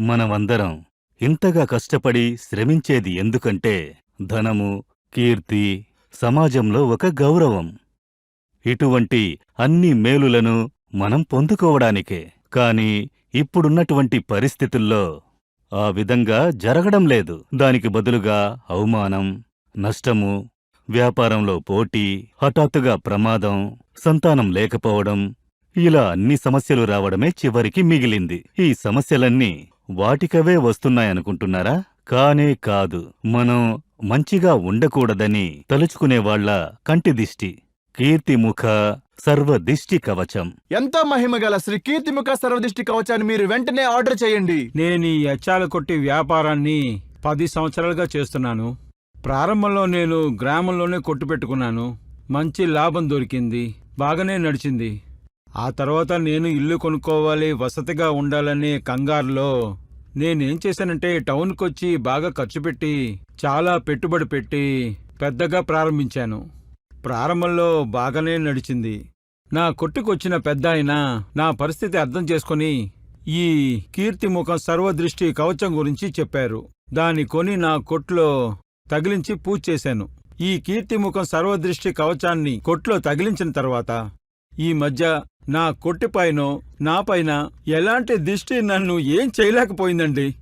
మనమందరం ఇంతగా కష్టపడి శ్రమించేది ఎందుకంటే ధనము కీర్తి సమాజంలో ఒక గౌరవం. ఇటువంటి అన్ని మేలులను మనం పొందుకోవడానికే. కాని ఇప్పుడున్నటువంటి పరిస్థితుల్లో ఆ విధంగా జరగడం లేదు. దానికి బదులుగా అవమానం నష్టము వ్యాపారంలో పోటీ హఠాత్తుగా ప్రమాదం సంతానం లేకపోవడం ఇలా అన్ని సమస్యలు రావడమే చివరికి మిగిలింది. ఈ సమస్యలన్నీ వాటికవే వస్తున్నాయనుకుంటున్నారా? కానే కాదు. మనం మంచిగా ఉండకూడదని తలుచుకునేవాళ్ళ కంటిదిష్టి. కీర్తిముఖ సర్వదిష్టి కవచం. ఎంతో మహిమగల శ్రీ కీర్తిముఖ సర్వదృష్టి కవచాన్ని మీరు వెంటనే ఆర్డర్ చేయండి. నేను ఈ అచ్చాల కొట్టి వ్యాపారాన్ని పది సంవత్సరాలుగా చేస్తున్నాను. ప్రారంభంలో నేను గ్రామంలోనే కొట్టు పెట్టుకున్నాను. మంచి లాభం దొరికింది. బాగానే నడిచింది. ఆ తర్వాత నేను ఇల్లు కొనుక్కోవాలి వసతిగా ఉండాలనే కంగారులో నేనేం చేశానంటే టౌన్కొచ్చి బాగా ఖర్చు పెట్టి చాలా పెట్టుబడి పెట్టి పెద్దగా ప్రారంభించాను. ప్రారంభంలో బాగానే నడిచింది. నా కొట్టుకొచ్చిన పెద్ద ఆయన నా పరిస్థితి అర్థం చేసుకుని ఈ కీర్తిముఖం సర్వదృష్టి కవచం గురించి చెప్పారు. దాన్ని కొని నా కొట్లో తగిలించి పూజ చేశాను. ఈ కీర్తిముఖం సర్వదృష్టి కవచాన్ని కొట్లో తగిలించిన తర్వాత ఈ మధ్య నా కొట్టిపైనో నాపైన ఎలాంటి దిష్టి నన్ను ఏం చేయలేకపోయిందండి?